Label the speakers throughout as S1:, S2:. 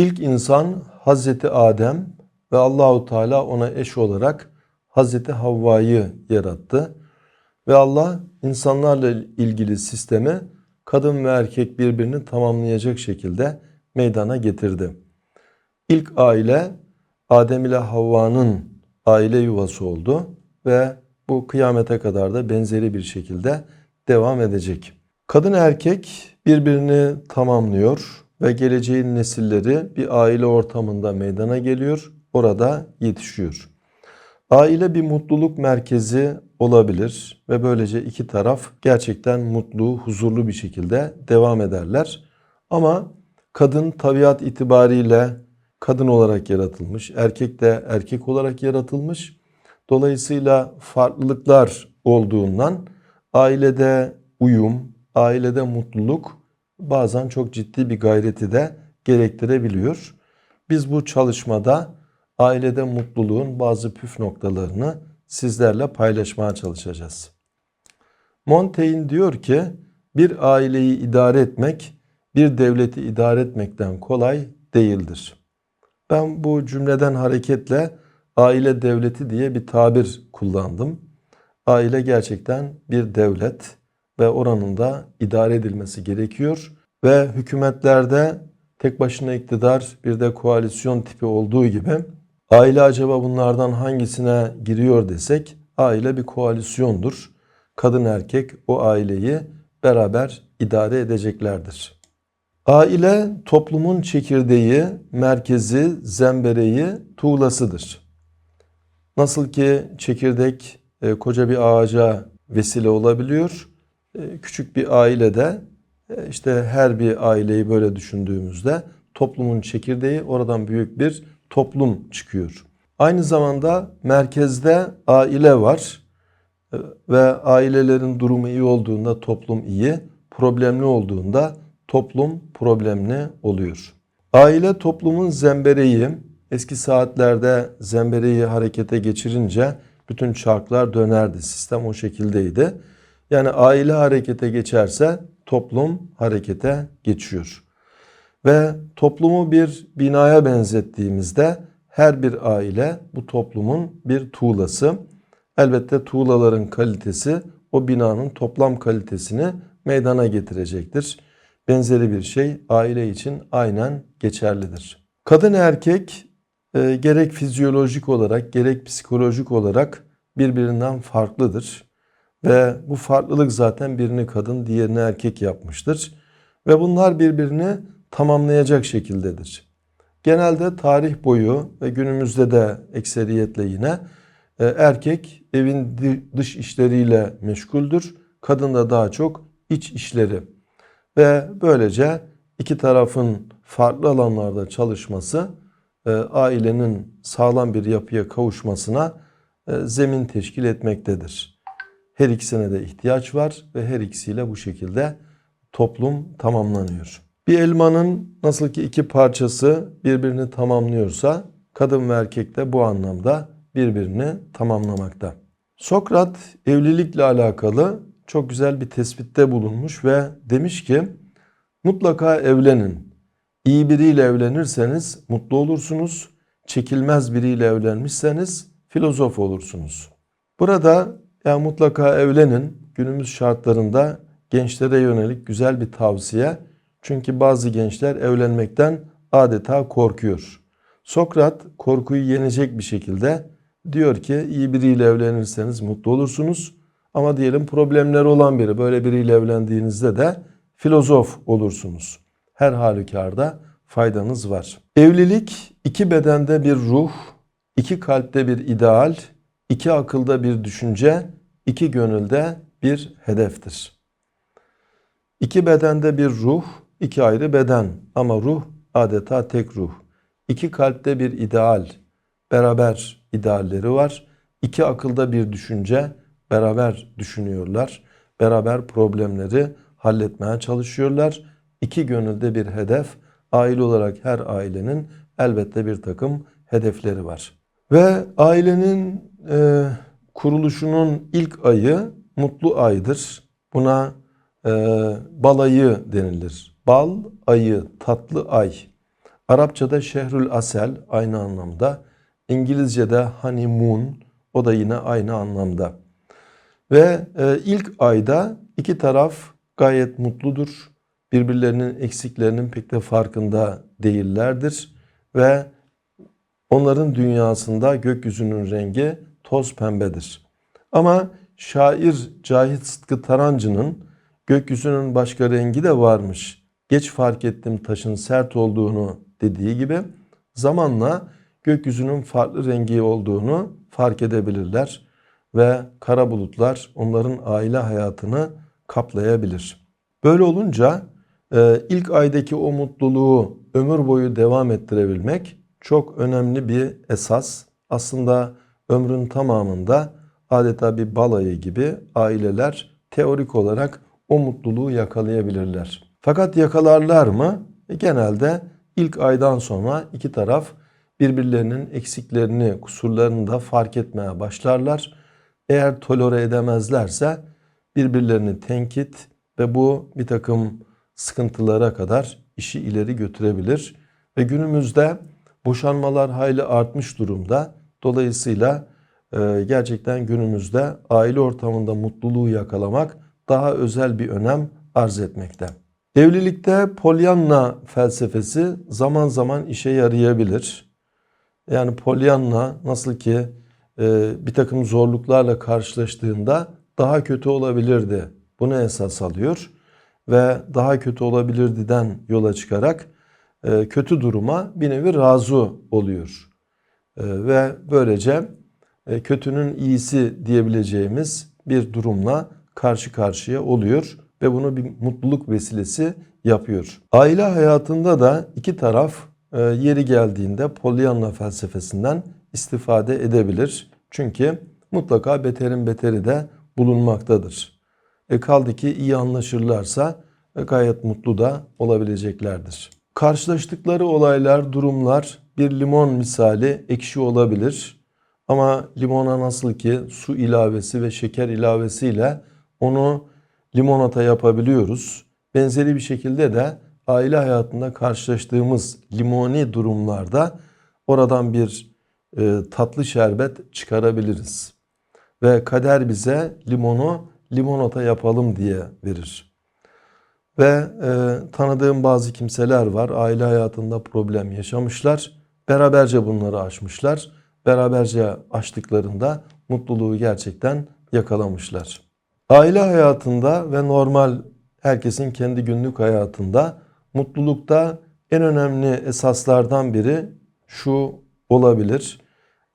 S1: İlk insan Hazreti Adem ve Allahu Teala ona eş olarak Hazreti Havva'yı yarattı. Ve Allah insanlarla ilgili sistemi kadın ve erkek birbirini tamamlayacak şekilde meydana getirdi. İlk aile Adem ile Havva'nın aile yuvası oldu ve bu kıyamete kadar da benzeri bir şekilde devam edecek. Kadın erkek birbirini tamamlıyor ve geleceğin nesilleri bir aile ortamında meydana geliyor, orada yetişiyor. Aile bir mutluluk merkezi olabilir ve böylece iki taraf gerçekten mutlu, huzurlu bir şekilde devam ederler. Ama kadın tabiat itibariyle kadın olarak yaratılmış, erkek de erkek olarak yaratılmış. Dolayısıyla farklılıklar olduğundan ailede uyum, ailede mutluluk bazen çok ciddi bir gayreti de gerektirebiliyor. Biz bu çalışmada ailede mutluluğun bazı püf noktalarını sizlerle paylaşmaya çalışacağız. Montaigne diyor ki bir aileyi idare etmek bir devleti idare etmekten kolay değildir. Ben bu cümleden hareketle aile devleti diye bir tabir kullandım. Aile gerçekten bir devlet ve oranın da idare edilmesi gerekiyor ve hükümetlerde tek başına iktidar bir de koalisyon tipi olduğu gibi aile acaba bunlardan hangisine giriyor desek aile bir koalisyondur. Kadın erkek o aileyi beraber idare edeceklerdir. Aile toplumun çekirdeği, merkezi, zembereği, tuğlasıdır. Nasıl ki çekirdek e, koca bir ağaca vesile olabiliyor. E, küçük bir ailede e, işte her bir aileyi böyle düşündüğümüzde toplumun çekirdeği oradan büyük bir toplum çıkıyor. Aynı zamanda merkezde aile var e, ve ailelerin durumu iyi olduğunda toplum iyi, problemli olduğunda toplum problemli oluyor. Aile toplumun zembereği, eski saatlerde zembereği harekete geçirince bütün çarklar dönerdi. Sistem o şekildeydi. Yani aile harekete geçerse toplum harekete geçiyor. Ve toplumu bir binaya benzettiğimizde her bir aile bu toplumun bir tuğlası. Elbette tuğlaların kalitesi o binanın toplam kalitesini meydana getirecektir. Benzeri bir şey aile için aynen geçerlidir. Kadın erkek e, gerek fizyolojik olarak gerek psikolojik olarak birbirinden farklıdır. Ve bu farklılık zaten birini kadın diğerini erkek yapmıştır. Ve bunlar birbirini tamamlayacak şekildedir. Genelde tarih boyu ve günümüzde de ekseriyetle yine e, erkek evin dış işleriyle meşguldür. Kadın da daha çok iç işleri. Ve böylece iki tarafın farklı alanlarda çalışması e, ailenin sağlam bir yapıya kavuşmasına e, zemin teşkil etmektedir. Her ikisine de ihtiyaç var ve her ikisiyle bu şekilde toplum tamamlanıyor. Bir elmanın nasıl ki iki parçası birbirini tamamlıyorsa kadın ve erkek de bu anlamda birbirini tamamlamakta. Sokrat evlilikle alakalı çok güzel bir tespitte bulunmuş ve demiş ki mutlaka evlenin. İyi biriyle evlenirseniz mutlu olursunuz. Çekilmez biriyle evlenmişseniz filozof olursunuz. Burada ya mutlaka evlenin. Günümüz şartlarında gençlere yönelik güzel bir tavsiye. Çünkü bazı gençler evlenmekten adeta korkuyor. Sokrat korkuyu yenecek bir şekilde diyor ki iyi biriyle evlenirseniz mutlu olursunuz. Ama diyelim problemleri olan biri böyle biriyle evlendiğinizde de filozof olursunuz. Her halükarda faydanız var. Evlilik iki bedende bir ruh, iki kalpte bir ideal, iki akılda bir düşünce, iki gönülde bir hedeftir. İki bedende bir ruh, iki ayrı beden ama ruh adeta tek ruh. İki kalpte bir ideal, beraber idealleri var. İki akılda bir düşünce, beraber düşünüyorlar. Beraber problemleri halletmeye çalışıyorlar. İki gönülde bir hedef, aile olarak her ailenin elbette bir takım hedefleri var. Ve ailenin e, kuruluşunun ilk ayı mutlu aydır. Buna e, bal ayı denilir. Bal ayı, tatlı ay. Arapçada şehrül asel aynı anlamda. İngilizce'de honeymoon o da yine aynı anlamda. Ve e, ilk ayda iki taraf gayet mutludur. Birbirlerinin eksiklerinin pek de farkında değillerdir. Ve onların dünyasında gökyüzünün rengi toz pembedir. Ama şair Cahit Sıtkı Tarancı'nın gökyüzünün başka rengi de varmış. Geç fark ettim taşın sert olduğunu dediği gibi zamanla gökyüzünün farklı rengi olduğunu fark edebilirler ve kara bulutlar onların aile hayatını kaplayabilir. Böyle olunca e, ilk aydaki o mutluluğu ömür boyu devam ettirebilmek çok önemli bir esas. Aslında ömrün tamamında adeta bir balayı gibi aileler teorik olarak o mutluluğu yakalayabilirler. Fakat yakalarlar mı? E, genelde ilk aydan sonra iki taraf birbirlerinin eksiklerini, kusurlarını da fark etmeye başlarlar. Eğer tolere edemezlerse birbirlerini tenkit ve bu bir takım sıkıntılara kadar işi ileri götürebilir. Ve günümüzde boşanmalar hayli artmış durumda. Dolayısıyla e, gerçekten günümüzde aile ortamında mutluluğu yakalamak daha özel bir önem arz etmekte. Evlilikte polyanna felsefesi zaman zaman işe yarayabilir. Yani polyanna nasıl ki e, bir takım zorluklarla karşılaştığında daha kötü olabilirdi. Bunu esas alıyor ve daha kötü olabilirdiden yola çıkarak e, kötü duruma bir nevi razı oluyor. E, ve böylece e, kötünün iyisi diyebileceğimiz bir durumla karşı karşıya oluyor ve bunu bir mutluluk vesilesi yapıyor. Aile hayatında da iki taraf e, yeri geldiğinde Pollyanna felsefesinden istifade edebilir. Çünkü mutlaka beterin beteri de bulunmaktadır. E kaldı ki iyi anlaşırlarsa e, gayet mutlu da olabileceklerdir. Karşılaştıkları olaylar, durumlar bir limon misali ekşi olabilir. Ama limona nasıl ki su ilavesi ve şeker ilavesiyle onu limonata yapabiliyoruz. Benzeri bir şekilde de aile hayatında karşılaştığımız limoni durumlarda oradan bir e, tatlı şerbet çıkarabiliriz. Ve kader bize limonu limonata yapalım diye verir. Ve e, tanıdığım bazı kimseler var aile hayatında problem yaşamışlar. Beraberce bunları aşmışlar. Beraberce aştıklarında mutluluğu gerçekten yakalamışlar. Aile hayatında ve normal herkesin kendi günlük hayatında mutlulukta en önemli esaslardan biri şu olabilir.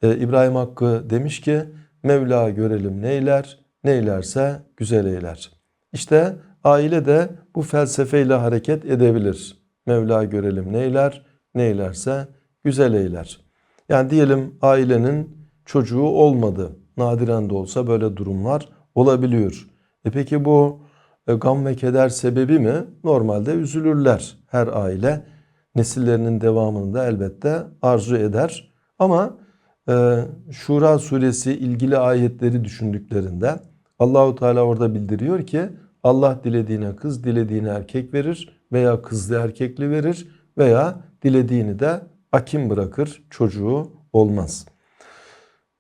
S1: Ee, İbrahim Hakkı demiş ki Mevla görelim neyler, neylerse güzel eyler. İşte aile de bu felsefeyle hareket edebilir. Mevla görelim neyler, neylerse güzel eyler. Yani diyelim ailenin çocuğu olmadı. Nadiren de olsa böyle durumlar olabiliyor. E peki bu e, gam ve keder sebebi mi? Normalde üzülürler her aile. Nesillerinin devamını da elbette arzu eder. Ama e, Şura suresi ilgili ayetleri düşündüklerinde Allahu Teala orada bildiriyor ki Allah dilediğine kız, dilediğine erkek verir veya kızlı erkekli verir veya dilediğini de akim bırakır, çocuğu olmaz.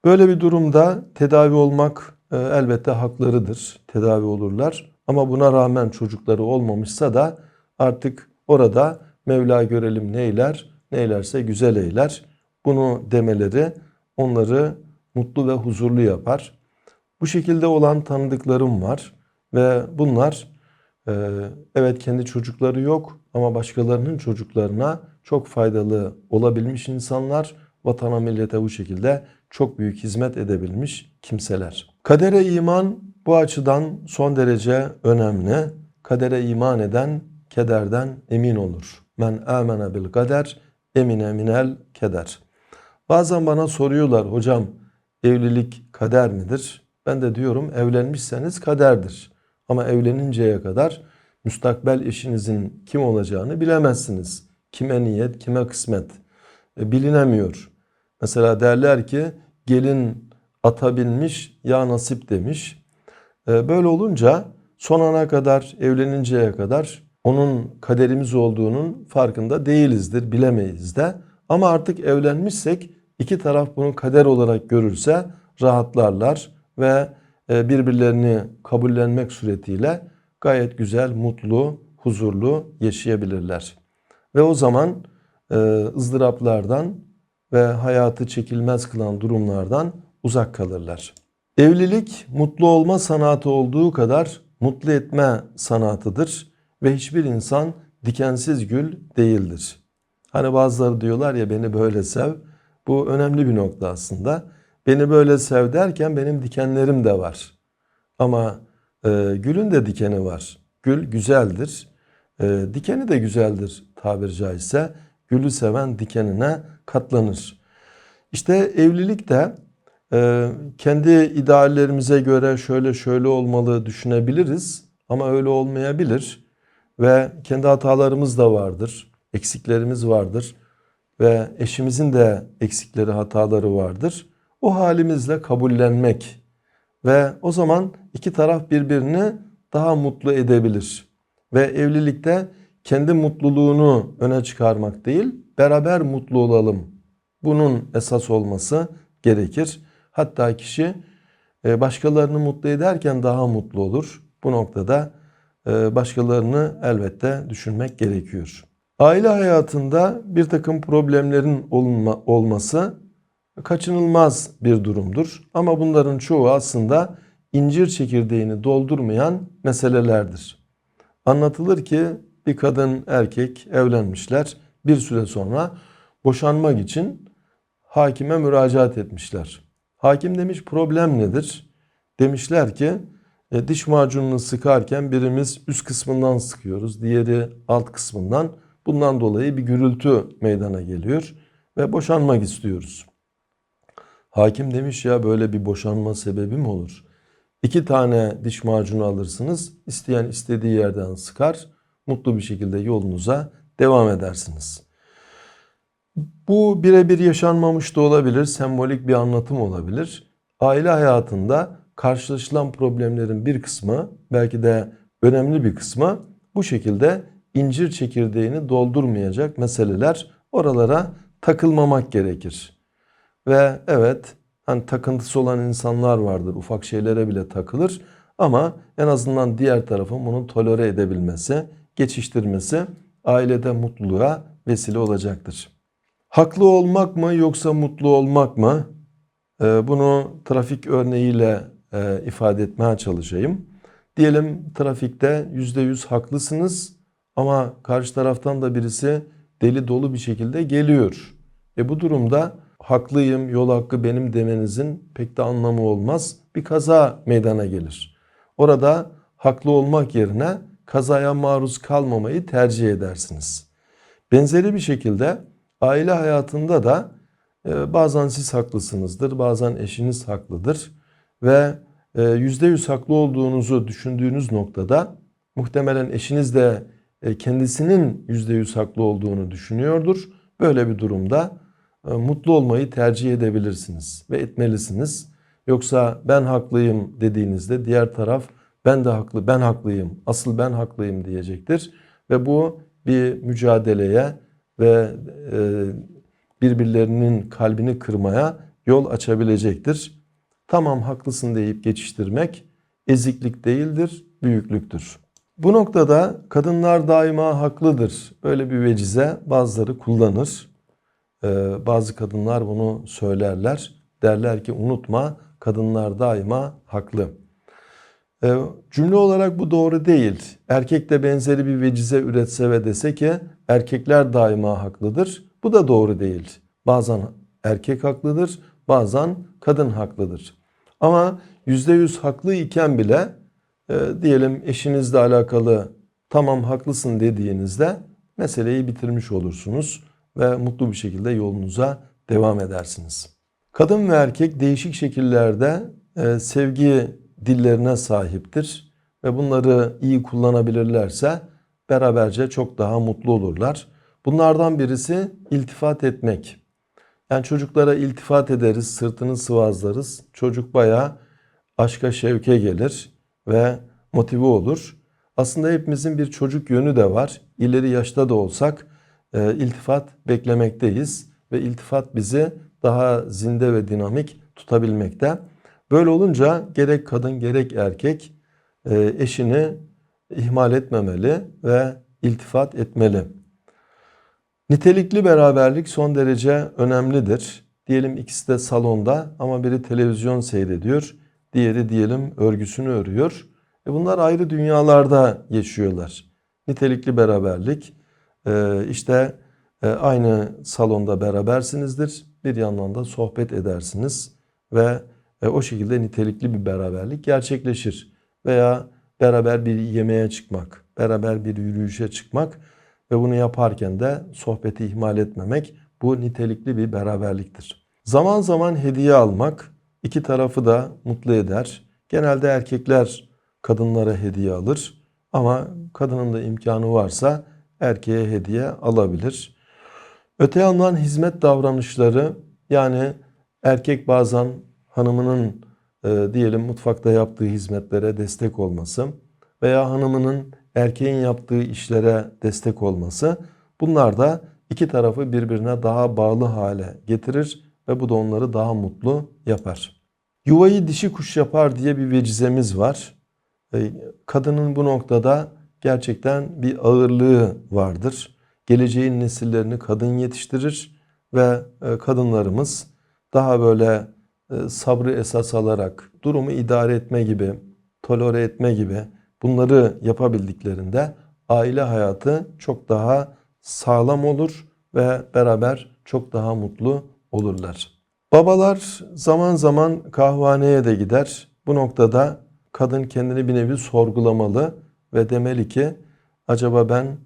S1: Böyle bir durumda tedavi olmak e, elbette haklarıdır. Tedavi olurlar. Ama buna rağmen çocukları olmamışsa da artık orada Mevla görelim neyler, neylerse güzel eyler. Bunu demeleri onları mutlu ve huzurlu yapar. Bu şekilde olan tanıdıklarım var ve bunlar e, evet kendi çocukları yok ama başkalarının çocuklarına çok faydalı olabilmiş insanlar vatana millete bu şekilde çok büyük hizmet edebilmiş kimseler. Kadere iman bu açıdan son derece önemli. Kadere iman eden kederden emin olur. Men amene bil kader emine minel keder. Bazen bana soruyorlar hocam evlilik kader midir? Ben de diyorum evlenmişseniz kaderdir. Ama evleninceye kadar müstakbel eşinizin kim olacağını bilemezsiniz. Kime niyet, kime kısmet e, bilinemiyor. Mesela derler ki gelin ata binmiş ya nasip demiş. E, böyle olunca son ana kadar evleninceye kadar onun kaderimiz olduğunun farkında değilizdir, bilemeyiz de. Ama artık evlenmişsek iki taraf bunu kader olarak görürse rahatlarlar ve birbirlerini kabullenmek suretiyle gayet güzel, mutlu, huzurlu yaşayabilirler. Ve o zaman e, ızdıraplardan ve hayatı çekilmez kılan durumlardan uzak kalırlar. Evlilik mutlu olma sanatı olduğu kadar mutlu etme sanatıdır ve hiçbir insan dikensiz gül değildir. Hani bazıları diyorlar ya beni böyle sev. Bu önemli bir nokta aslında. Beni böyle sev derken benim dikenlerim de var. Ama e, gülün de dikeni var. Gül güzeldir. E, dikeni de güzeldir tabiri caizse. Gülü seven dikenine katlanır. İşte evlilik de e, kendi ideallerimize göre şöyle şöyle olmalı düşünebiliriz. Ama öyle olmayabilir. Ve kendi hatalarımız da vardır. Eksiklerimiz vardır. Ve eşimizin de eksikleri hataları vardır. O halimizle kabullenmek ve o zaman iki taraf birbirini daha mutlu edebilir. Ve evlilikte kendi mutluluğunu öne çıkarmak değil, beraber mutlu olalım. Bunun esas olması gerekir. Hatta kişi e, başkalarını mutlu ederken daha mutlu olur. Bu noktada e, başkalarını elbette düşünmek gerekiyor. Aile hayatında bir takım problemlerin olma, olması kaçınılmaz bir durumdur. Ama bunların çoğu aslında incir çekirdeğini doldurmayan meselelerdir. Anlatılır ki bir kadın erkek evlenmişler. Bir süre sonra boşanmak için hakime müracaat etmişler. Hakim demiş problem nedir? Demişler ki e, diş macununu sıkarken birimiz üst kısmından sıkıyoruz, diğeri alt kısmından. Bundan dolayı bir gürültü meydana geliyor ve boşanmak istiyoruz. Hakim demiş ya böyle bir boşanma sebebi mi olur? İki tane diş macunu alırsınız. isteyen istediği yerden sıkar. Mutlu bir şekilde yolunuza devam edersiniz. Bu birebir yaşanmamış da olabilir. Sembolik bir anlatım olabilir. Aile hayatında karşılaşılan problemlerin bir kısmı belki de önemli bir kısmı bu şekilde incir çekirdeğini doldurmayacak meseleler oralara takılmamak gerekir. Ve evet hani takıntısı olan insanlar vardır. Ufak şeylere bile takılır. Ama en azından diğer tarafın bunu tolere edebilmesi, geçiştirmesi ailede mutluluğa vesile olacaktır. Haklı olmak mı yoksa mutlu olmak mı? Ee, bunu trafik örneğiyle e, ifade etmeye çalışayım. Diyelim trafikte %100 haklısınız ama karşı taraftan da birisi deli dolu bir şekilde geliyor. E bu durumda haklıyım, yol hakkı benim demenizin pek de anlamı olmaz. Bir kaza meydana gelir. Orada haklı olmak yerine kazaya maruz kalmamayı tercih edersiniz. Benzeri bir şekilde aile hayatında da e, bazen siz haklısınızdır, bazen eşiniz haklıdır ve yüzde yüz haklı olduğunuzu düşündüğünüz noktada muhtemelen eşiniz de e, kendisinin yüzde yüz haklı olduğunu düşünüyordur. Böyle bir durumda e, mutlu olmayı tercih edebilirsiniz ve etmelisiniz. Yoksa ben haklıyım dediğinizde diğer taraf ben de haklı, ben haklıyım, asıl ben haklıyım diyecektir. Ve bu bir mücadeleye ve e, birbirlerinin kalbini kırmaya yol açabilecektir. Tamam haklısın deyip geçiştirmek eziklik değildir, büyüklüktür. Bu noktada kadınlar daima haklıdır. Öyle bir vecize bazıları kullanır. Ee, bazı kadınlar bunu söylerler. Derler ki unutma kadınlar daima haklı. Ee, cümle olarak bu doğru değil. Erkek de benzeri bir vecize üretse ve dese ki erkekler daima haklıdır. Bu da doğru değil. Bazen erkek haklıdır, bazen kadın haklıdır. Ama yüzde yüz haklı iken bile e, diyelim eşinizle alakalı tamam haklısın dediğinizde meseleyi bitirmiş olursunuz ve mutlu bir şekilde yolunuza devam edersiniz. Kadın ve erkek değişik şekillerde e, sevgi dillerine sahiptir ve bunları iyi kullanabilirlerse beraberce çok daha mutlu olurlar. Bunlardan birisi iltifat etmek. Yani çocuklara iltifat ederiz, sırtını sıvazlarız. Çocuk bayağı aşka şevke gelir ve motive olur. Aslında hepimizin bir çocuk yönü de var. İleri yaşta da olsak iltifat beklemekteyiz ve iltifat bizi daha zinde ve dinamik tutabilmekte. Böyle olunca gerek kadın gerek erkek e, eşini ihmal etmemeli ve iltifat etmeli. Nitelikli beraberlik son derece önemlidir. Diyelim ikisi de salonda ama biri televizyon seyrediyor, diğeri diyelim örgüsünü örüyor. E bunlar ayrı dünyalarda yaşıyorlar. Nitelikli beraberlik e, işte e, aynı salonda berabersinizdir. Bir yandan da sohbet edersiniz ve e, o şekilde nitelikli bir beraberlik gerçekleşir. Veya beraber bir yemeğe çıkmak, beraber bir yürüyüşe çıkmak ve bunu yaparken de sohbeti ihmal etmemek bu nitelikli bir beraberliktir. Zaman zaman hediye almak iki tarafı da mutlu eder. Genelde erkekler kadınlara hediye alır ama kadının da imkanı varsa erkeğe hediye alabilir. Öte yandan hizmet davranışları yani erkek bazen hanımının e, diyelim mutfakta yaptığı hizmetlere destek olması veya hanımının erkeğin yaptığı işlere destek olması bunlar da iki tarafı birbirine daha bağlı hale getirir ve bu da onları daha mutlu yapar. Yuvayı dişi kuş yapar diye bir vecizemiz var. E, kadının bu noktada gerçekten bir ağırlığı vardır. Geleceğin nesillerini kadın yetiştirir ve e, kadınlarımız daha böyle e, sabrı esas alarak durumu idare etme gibi, tolere etme gibi bunları yapabildiklerinde aile hayatı çok daha sağlam olur ve beraber çok daha mutlu olurlar. Babalar zaman zaman kahvaneye de gider. Bu noktada kadın kendini bir nevi sorgulamalı ve demeli ki acaba ben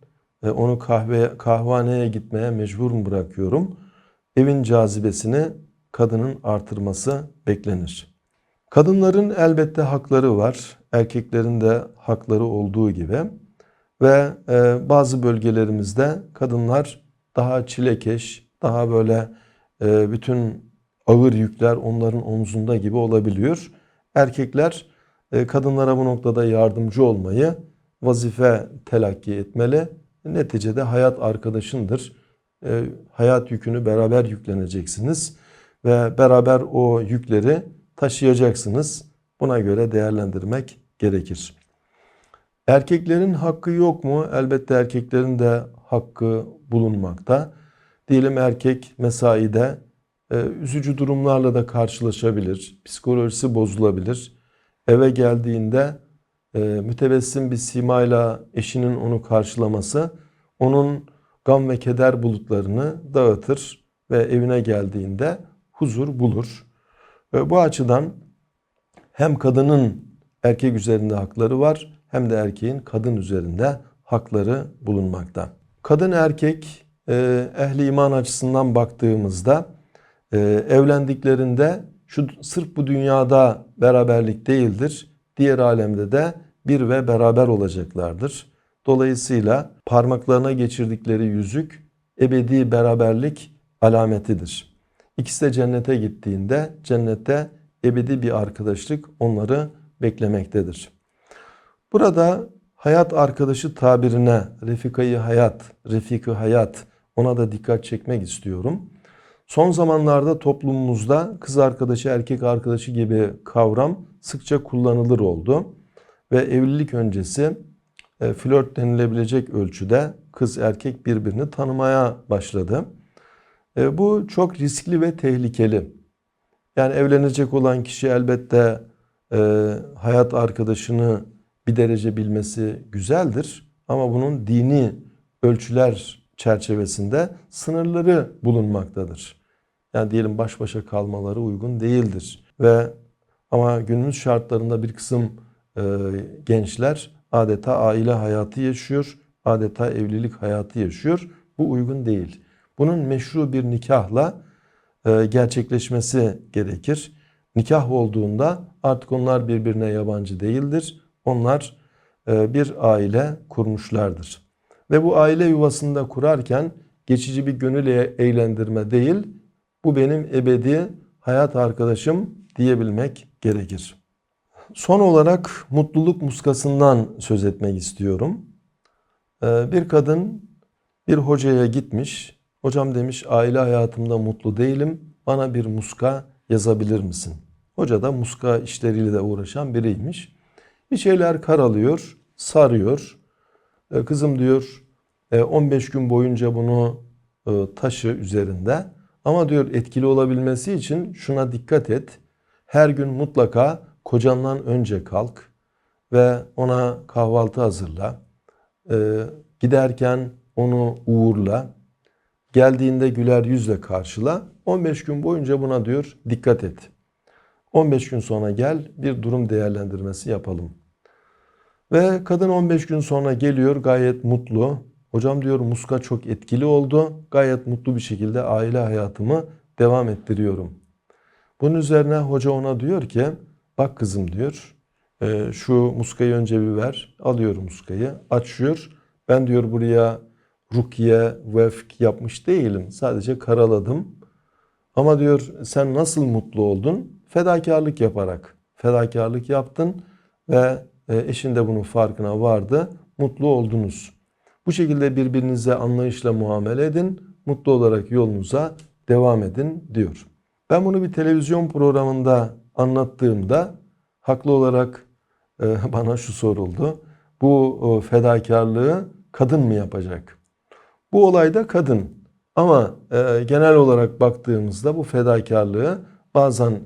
S1: e, onu kahve kahvaneye gitmeye mecbur mu bırakıyorum? Evin cazibesini kadının artırması beklenir. Kadınların elbette hakları var. Erkeklerin de hakları olduğu gibi. Ve e, bazı bölgelerimizde kadınlar daha çilekeş, daha böyle e, bütün ağır yükler onların omzunda gibi olabiliyor. Erkekler kadınlara bu noktada yardımcı olmayı vazife telakki etmeli. Neticede hayat arkadaşındır. E, hayat yükünü beraber yükleneceksiniz ve beraber o yükleri taşıyacaksınız. Buna göre değerlendirmek gerekir. Erkeklerin hakkı yok mu? Elbette erkeklerin de hakkı bulunmakta. Diyelim erkek mesaide e, üzücü durumlarla da karşılaşabilir. Psikolojisi bozulabilir. Eve geldiğinde e, mütebessim bir simayla eşinin onu karşılaması onun gam ve keder bulutlarını dağıtır ve evine geldiğinde huzur bulur. Ve bu açıdan hem kadının erkek üzerinde hakları var hem de erkeğin kadın üzerinde hakları bulunmakta. Kadın erkek e, ehli iman açısından baktığımızda e, evlendiklerinde şu sırf bu dünyada beraberlik değildir. Diğer alemde de bir ve beraber olacaklardır. Dolayısıyla parmaklarına geçirdikleri yüzük ebedi beraberlik alametidir. İkisi de cennete gittiğinde cennette ebedi bir arkadaşlık onları beklemektedir. Burada hayat arkadaşı tabirine refikayı hayat, refiki hayat ona da dikkat çekmek istiyorum. Son zamanlarda toplumumuzda kız arkadaşı, erkek arkadaşı gibi kavram sıkça kullanılır oldu. Ve evlilik öncesi e, flört denilebilecek ölçüde kız erkek birbirini tanımaya başladı. E, bu çok riskli ve tehlikeli. Yani evlenecek olan kişi elbette e, hayat arkadaşını bir derece bilmesi güzeldir. Ama bunun dini ölçüler çerçevesinde sınırları bulunmaktadır. Yani diyelim baş başa kalmaları uygun değildir. Ve ama günümüz şartlarında bir kısım e, gençler adeta aile hayatı yaşıyor, adeta evlilik hayatı yaşıyor. Bu uygun değil. Bunun meşru bir nikahla e, gerçekleşmesi gerekir. Nikah olduğunda artık onlar birbirine yabancı değildir. Onlar e, bir aile kurmuşlardır. Ve bu aile yuvasında kurarken geçici bir gönül eğlendirme değil, bu benim ebedi hayat arkadaşım diyebilmek gerekir. Son olarak mutluluk muskasından söz etmek istiyorum. Ee, Bir kadın bir hocaya gitmiş. Hocam demiş aile hayatımda mutlu değilim. Bana bir muska yazabilir misin? Hoca da muska işleriyle de uğraşan biriymiş. Bir şeyler karalıyor, sarıyor. Ee, Kızım diyor "e, 15 gün boyunca bunu e, taşı üzerinde. Ama diyor etkili olabilmesi için şuna dikkat et. Her gün mutlaka kocandan önce kalk ve ona kahvaltı hazırla. Ee, giderken onu uğurla. Geldiğinde güler yüzle karşıla. 15 gün boyunca buna diyor dikkat et. 15 gün sonra gel bir durum değerlendirmesi yapalım. Ve kadın 15 gün sonra geliyor gayet mutlu. Hocam diyor muska çok etkili oldu. Gayet mutlu bir şekilde aile hayatımı devam ettiriyorum. Bunun üzerine hoca ona diyor ki bak kızım diyor "e, şu muskayı önce bir ver. Alıyor muskayı açıyor. Ben diyor buraya rukiye, vefk yapmış değilim. Sadece karaladım. Ama diyor sen nasıl mutlu oldun? Fedakarlık yaparak. Fedakarlık yaptın ve e, eşin de bunun farkına vardı. Mutlu oldunuz. Bu şekilde birbirinize anlayışla muamele edin. Mutlu olarak yolunuza devam edin diyor. Ben bunu bir televizyon programında anlattığımda haklı olarak e, bana şu soruldu. Bu fedakarlığı kadın mı yapacak? Bu olayda kadın. Ama e, genel olarak baktığımızda bu fedakarlığı bazen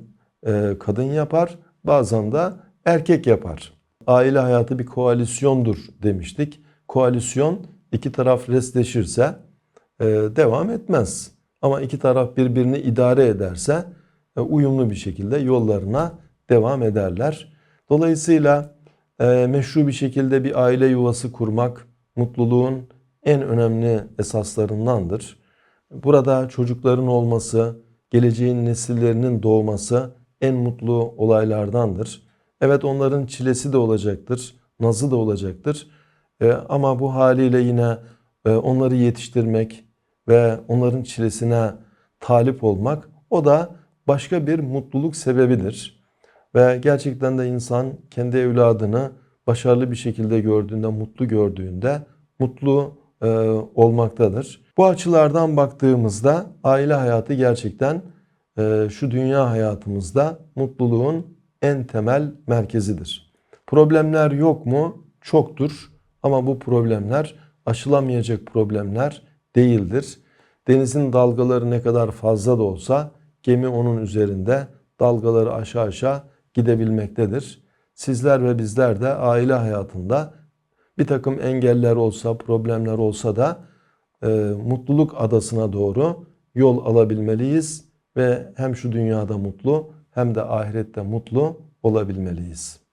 S1: e, kadın yapar, bazen de erkek yapar. Aile hayatı bir koalisyondur demiştik. Koalisyon iki taraf resleşirse devam etmez. Ama iki taraf birbirini idare ederse e, uyumlu bir şekilde yollarına devam ederler. Dolayısıyla e, meşru bir şekilde bir aile yuvası kurmak mutluluğun en önemli esaslarındandır. Burada çocukların olması, geleceğin nesillerinin doğması en mutlu olaylardandır. Evet onların çilesi de olacaktır, nazı da olacaktır. E, ama bu haliyle yine onları yetiştirmek ve onların çilesine talip olmak o da başka bir mutluluk sebebidir. Ve gerçekten de insan kendi evladını başarılı bir şekilde gördüğünde, mutlu gördüğünde mutlu e, olmaktadır. Bu açılardan baktığımızda aile hayatı gerçekten e, şu dünya hayatımızda mutluluğun en temel merkezidir. Problemler yok mu? Çoktur. Ama bu problemler aşılamayacak problemler değildir. Denizin dalgaları ne kadar fazla da olsa gemi onun üzerinde dalgaları aşağı aşağı gidebilmektedir. Sizler ve bizler de aile hayatında bir takım engeller olsa, problemler olsa da e, mutluluk adasına doğru yol alabilmeliyiz ve hem şu dünyada mutlu hem de ahirette mutlu olabilmeliyiz.